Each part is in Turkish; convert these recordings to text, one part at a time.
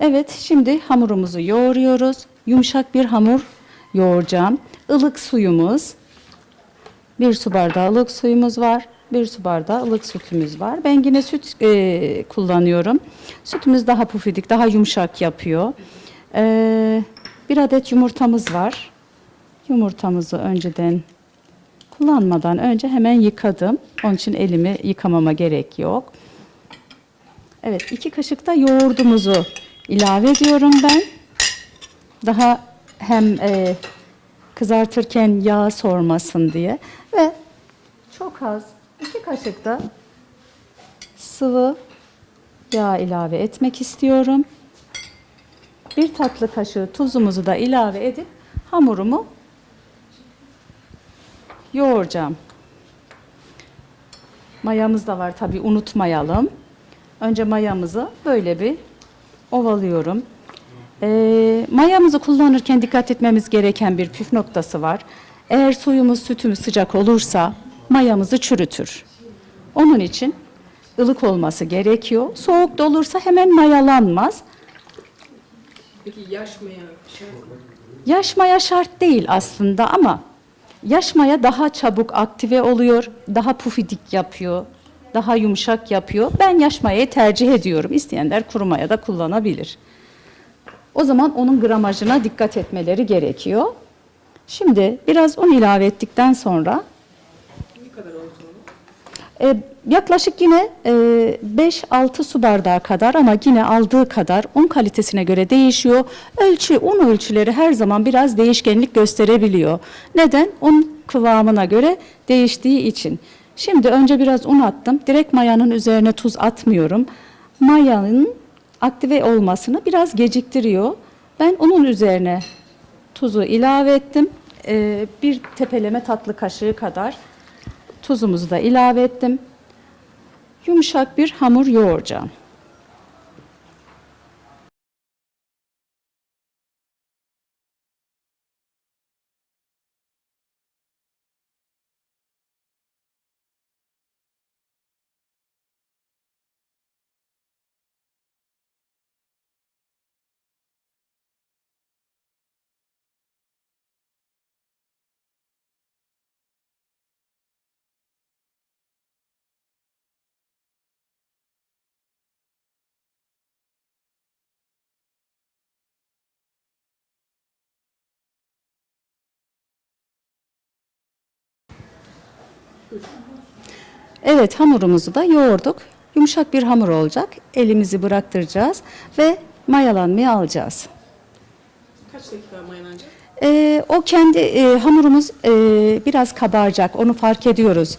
Evet, şimdi hamurumuzu yoğuruyoruz. Yumuşak bir hamur yoğuracağım. Ilık suyumuz, bir su bardağı ılık suyumuz var. Bir su bardağı ılık sütümüz var. Ben yine süt e, kullanıyorum. Sütümüz daha pufidik, daha yumuşak yapıyor. E, bir adet yumurtamız var. Yumurtamızı önceden kullanmadan önce hemen yıkadım. Onun için elimi yıkamama gerek yok. Evet, iki kaşık da yoğurdumuzu ilave ediyorum ben. Daha hem e, kızartırken yağ sormasın diye ve çok az iki kaşık da sıvı yağ ilave etmek istiyorum. Bir tatlı kaşığı tuzumuzu da ilave edip hamurumu yoğuracağım. Mayamız da var tabi unutmayalım. Önce mayamızı böyle bir ovalıyorum. Ee, mayamızı kullanırken dikkat etmemiz gereken bir püf noktası var. Eğer suyumuz sütümüz sıcak olursa mayamızı çürütür. Onun için ılık olması gerekiyor. Soğuk da olursa hemen mayalanmaz. Peki yaş maya şart mı? Yaş maya şart değil aslında ama yaş maya daha çabuk aktive oluyor, daha pufidik yapıyor, daha yumuşak yapıyor. Ben yaş mayayı tercih ediyorum. İsteyenler kuru maya da kullanabilir. O zaman onun gramajına dikkat etmeleri gerekiyor. Şimdi biraz un ilave ettikten sonra Ne kadar e, yaklaşık yine e, 5-6 su bardağı kadar ama yine aldığı kadar un kalitesine göre değişiyor. Ölçü, un ölçüleri her zaman biraz değişkenlik gösterebiliyor. Neden? Un kıvamına göre değiştiği için. Şimdi önce biraz un attım. Direkt mayanın üzerine tuz atmıyorum. Mayanın aktive olmasını biraz geciktiriyor. Ben unun üzerine tuzu ilave ettim. E, bir tepeleme tatlı kaşığı kadar Tuzumuzu da ilave ettim. Yumuşak bir hamur yoğuracağım. Evet hamurumuzu da yoğurduk. Yumuşak bir hamur olacak. Elimizi bıraktıracağız ve mayalanmaya alacağız. Kaç dakika mayalanacak? Ee, o kendi e, hamurumuz e, biraz kabaracak. Onu fark ediyoruz.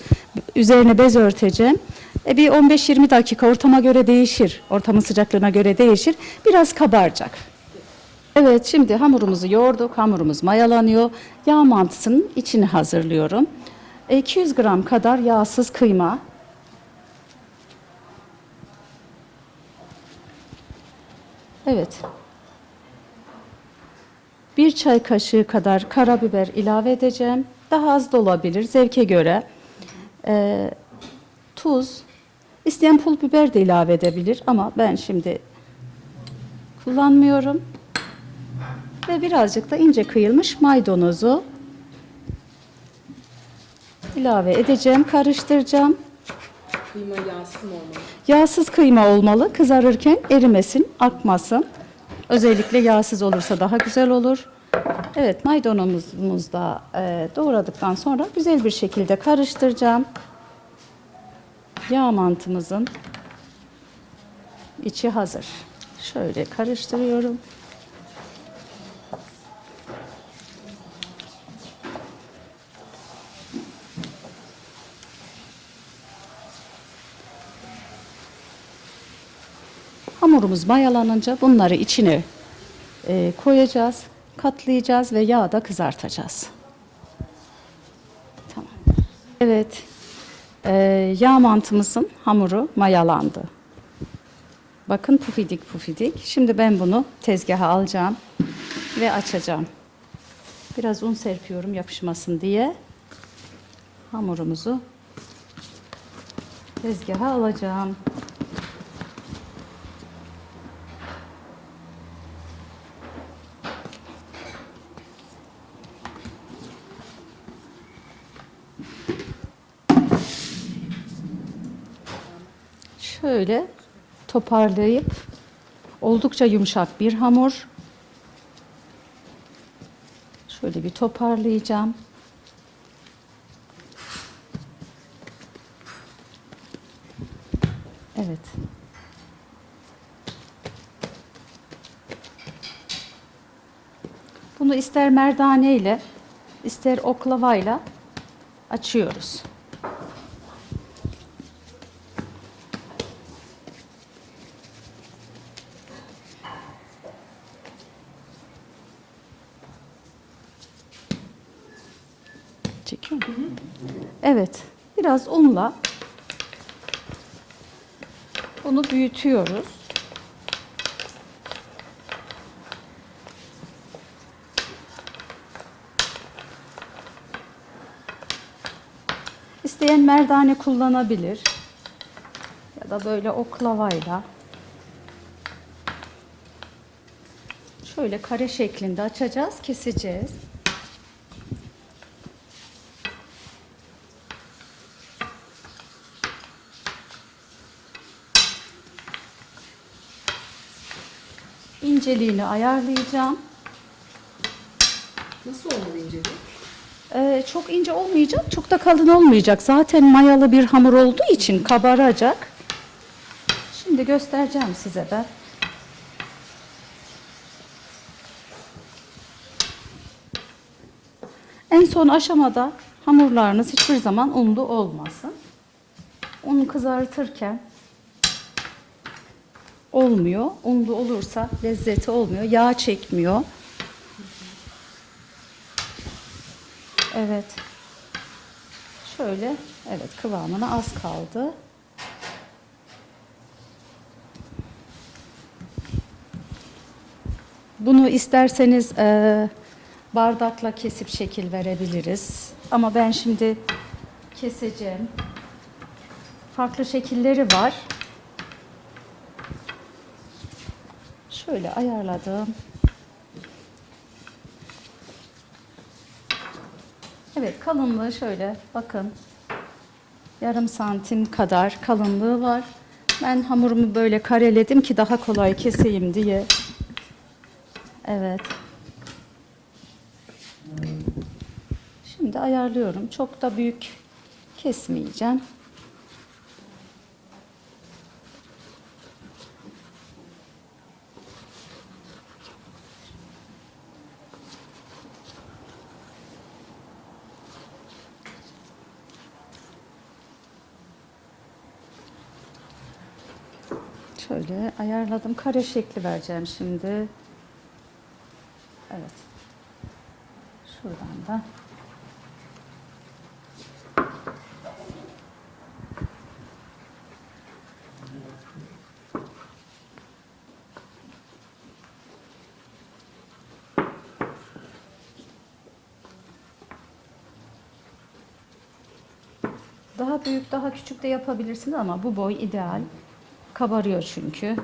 Üzerine bez örteceğim. E, bir 15-20 dakika ortama göre değişir. Ortamın sıcaklığına göre değişir. Biraz kabaracak. Evet şimdi hamurumuzu yoğurduk. Hamurumuz mayalanıyor. Yağ mantısının içini hazırlıyorum. E, 200 gram kadar yağsız kıyma. Evet. Bir çay kaşığı kadar karabiber ilave edeceğim. Daha az da olabilir zevke göre. Ee, tuz. İsteyen pul biber de ilave edebilir ama ben şimdi kullanmıyorum. Ve birazcık da ince kıyılmış maydanozu ilave edeceğim, karıştıracağım. Kıyma yağsız mı olmalı? Yağsız kıyma olmalı. Kızarırken erimesin, akmasın. Özellikle yağsız olursa daha güzel olur. Evet maydanozumuzu da e, doğradıktan sonra güzel bir şekilde karıştıracağım. Yağ mantımızın içi hazır. Şöyle karıştırıyorum. Hamurumuz mayalanınca bunları içine e, koyacağız, katlayacağız ve yağda kızartacağız. Tamam. Evet, e, yağ mantımızın hamuru mayalandı. Bakın pufidik pufidik. Şimdi ben bunu tezgaha alacağım ve açacağım. Biraz un serpiyorum yapışmasın diye. Hamurumuzu tezgaha alacağım. Şöyle toparlayıp oldukça yumuşak bir hamur. Şöyle bir toparlayacağım. Evet. Bunu ister merdane ile ister oklavayla açıyoruz. Çekiyor mu? Evet. Biraz unla bunu büyütüyoruz. İsteyen merdane kullanabilir. Ya da böyle oklavayla. Şöyle kare şeklinde açacağız, keseceğiz. İnceliğini ayarlayacağım. Nasıl olmalı inceliği? Ee, çok ince olmayacak, çok da kalın olmayacak. Zaten mayalı bir hamur olduğu için kabaracak. Şimdi göstereceğim size ben. En son aşamada hamurlarınız hiçbir zaman unlu olmasın. Unu kızartırken olmuyor. Unlu olursa lezzeti olmuyor. Yağ çekmiyor. Evet. Şöyle, evet kıvamına az kaldı. Bunu isterseniz eee, bardakla kesip şekil verebiliriz. Ama ben şimdi keseceğim. Farklı şekilleri var. Şöyle ayarladım. Evet kalınlığı şöyle bakın. Yarım santim kadar kalınlığı var. Ben hamurumu böyle kareledim ki daha kolay keseyim diye. Evet. Şimdi ayarlıyorum. Çok da büyük kesmeyeceğim. Şöyle ayarladım. Kare şekli vereceğim şimdi. Evet. Şuradan da. Daha büyük, daha küçük de yapabilirsiniz ama bu boy ideal. Kabarıyor çünkü.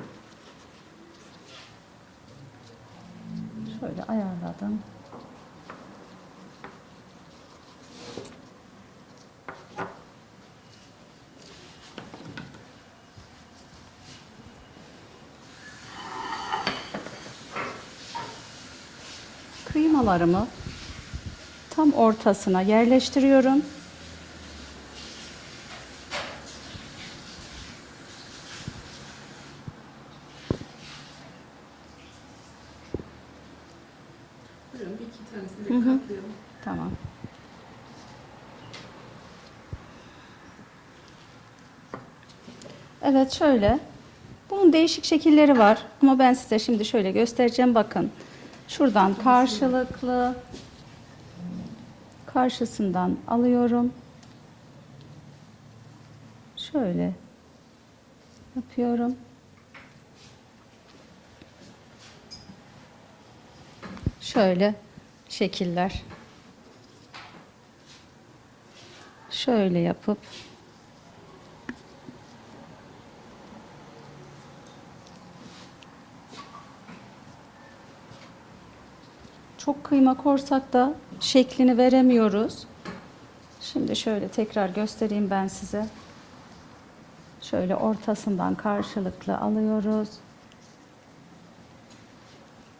Şöyle ayarladım. Kıymalarımı tam ortasına yerleştiriyorum. Buyurun bir katlayalım. Tamam. Evet şöyle. Bunun değişik şekilleri var ama ben size şimdi şöyle göstereceğim. Bakın. Şuradan karşılıklı karşısından alıyorum. Şöyle yapıyorum. Şöyle şekiller. Şöyle yapıp çok kıyma korsak da şeklini veremiyoruz. Şimdi şöyle tekrar göstereyim ben size. Şöyle ortasından karşılıklı alıyoruz.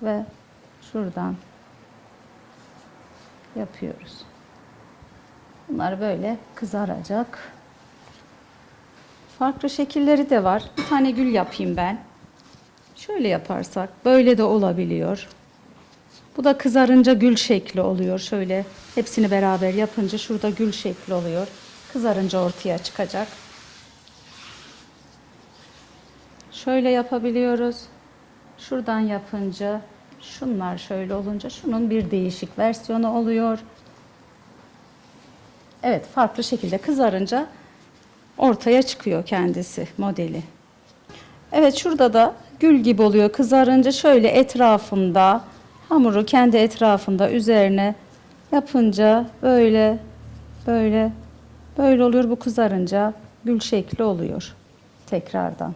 Ve şuradan yapıyoruz. Bunlar böyle kızaracak. Farklı şekilleri de var. Bir tane gül yapayım ben. Şöyle yaparsak böyle de olabiliyor. Bu da kızarınca gül şekli oluyor. Şöyle hepsini beraber yapınca şurada gül şekli oluyor. Kızarınca ortaya çıkacak. Şöyle yapabiliyoruz. Şuradan yapınca şunlar şöyle olunca şunun bir değişik versiyonu oluyor. Evet farklı şekilde kızarınca ortaya çıkıyor kendisi modeli. Evet şurada da gül gibi oluyor. Kızarınca şöyle etrafında hamuru kendi etrafında üzerine yapınca böyle böyle böyle oluyor. Bu kızarınca gül şekli oluyor tekrardan.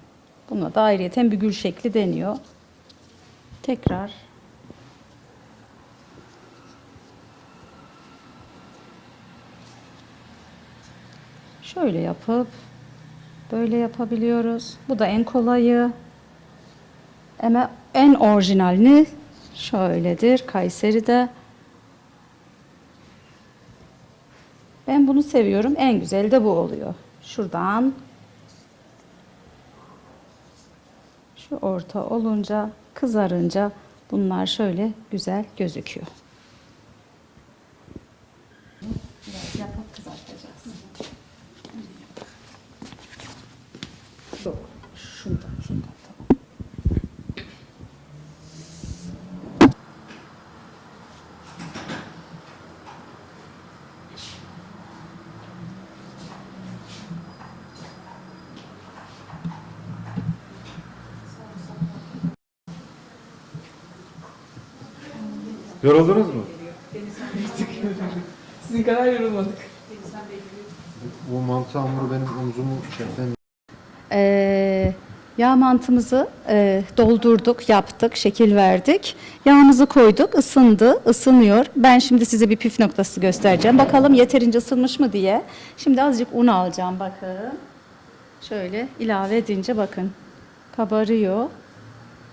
Buna da ayrıyeten bir gül şekli deniyor. Tekrar şöyle yapıp böyle yapabiliyoruz. Bu da en kolayı. Ama en orijinalini şöyledir Kayseri'de. Ben bunu seviyorum. En güzeli de bu oluyor. Şuradan şu orta olunca kızarınca bunlar şöyle güzel gözüküyor. Biraz yapıp kızartacağız. Yok, şundan, şundan tamam. Yoruldunuz mu? Sizin kadar yorulmadık. Bu mantı hamuru benim omzumu şeften Ee, yağ mantımızı e, doldurduk, yaptık, şekil verdik. Yağımızı koyduk, ısındı, ısınıyor. Ben şimdi size bir püf noktası göstereceğim. Bakalım yeterince ısınmış mı diye. Şimdi azıcık un alacağım bakın. Şöyle ilave edince bakın kabarıyor.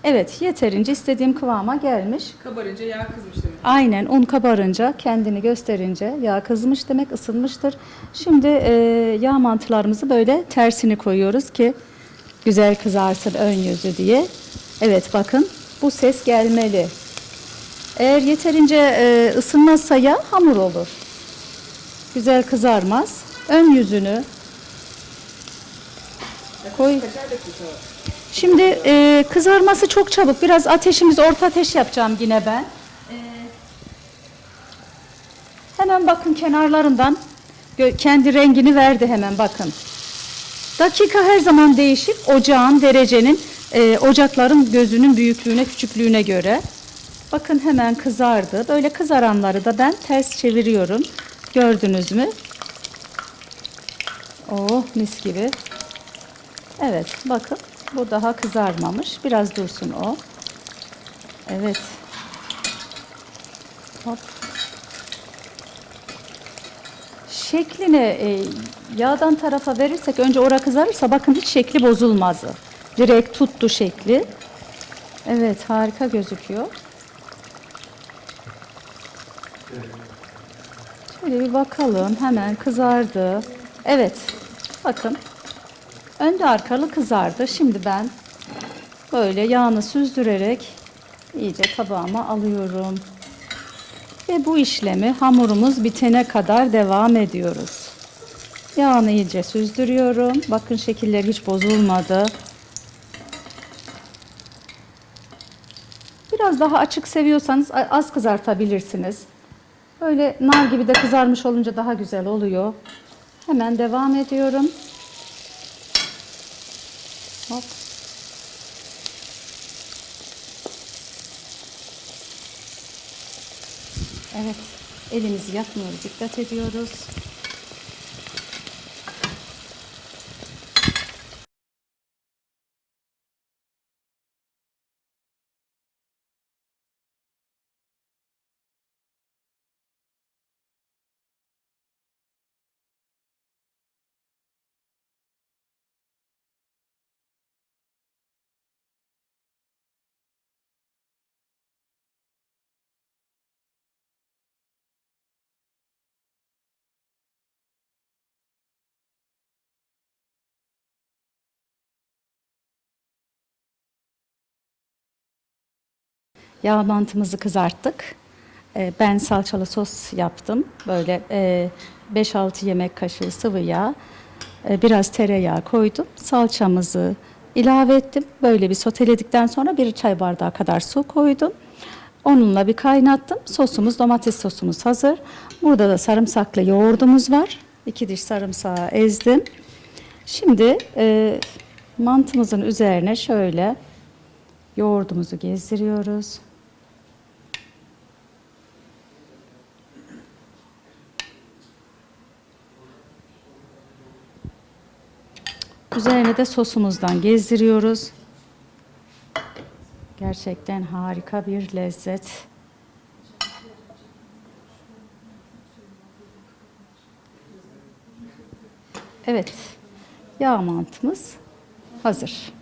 Evet yeterince istediğim kıvama gelmiş. Kabarınca yağ kızmış demek. Aynen un kabarınca kendini gösterince yağ kızmış demek ısınmıştır. Şimdi e, yağ mantılarımızı böyle tersini koyuyoruz ki güzel kızarsın ön yüzü diye. Evet bakın bu ses gelmeli. Eğer yeterince e, ısınmazsa yağ hamur olur. Güzel kızarmaz. Ön yüzünü koy. Kaçar dakika? Şimdi e, kızarması çok çabuk. Biraz ateşimiz orta ateş yapacağım yine ben. E, hemen bakın kenarlarından kendi rengini verdi hemen bakın. Dakika her zaman değişir. Ocağın, derecenin, e, ocakların gözünün büyüklüğüne, küçüklüğüne göre. Bakın hemen kızardı. Böyle kızaranları da ben ters çeviriyorum. Gördünüz mü? Oh mis gibi. Evet bakın bu daha kızarmamış. Biraz dursun o. Evet. Hop. Şekline e, yağdan tarafa verirsek önce ora kızarırsa bakın hiç şekli bozulmaz. Direkt tuttu şekli. Evet harika gözüküyor. Şöyle bir bakalım. Hemen kızardı. Evet. Bakın. Önde arkalı kızardı. Şimdi ben böyle yağını süzdürerek iyice tabağıma alıyorum. Ve bu işlemi hamurumuz bitene kadar devam ediyoruz. Yağını iyice süzdürüyorum. Bakın şekiller hiç bozulmadı. Biraz daha açık seviyorsanız az kızartabilirsiniz. Böyle nar gibi de kızarmış olunca daha güzel oluyor. Hemen devam ediyorum. Hop. Evet, elimizi yakmıyoruz, dikkat ediyoruz. Yağ mantımızı kızarttık. Ee, ben salçalı sos yaptım. Böyle e, 5-6 yemek kaşığı sıvı yağ, e, biraz tereyağı koydum. Salçamızı ilave ettim. Böyle bir soteledikten sonra bir çay bardağı kadar su koydum. Onunla bir kaynattım. Sosumuz, domates sosumuz hazır. Burada da sarımsaklı yoğurdumuz var. İki diş sarımsağı ezdim. Şimdi e, mantımızın üzerine şöyle yoğurdumuzu gezdiriyoruz. Üzerine de sosumuzdan gezdiriyoruz. Gerçekten harika bir lezzet. Evet, yağ mantımız hazır.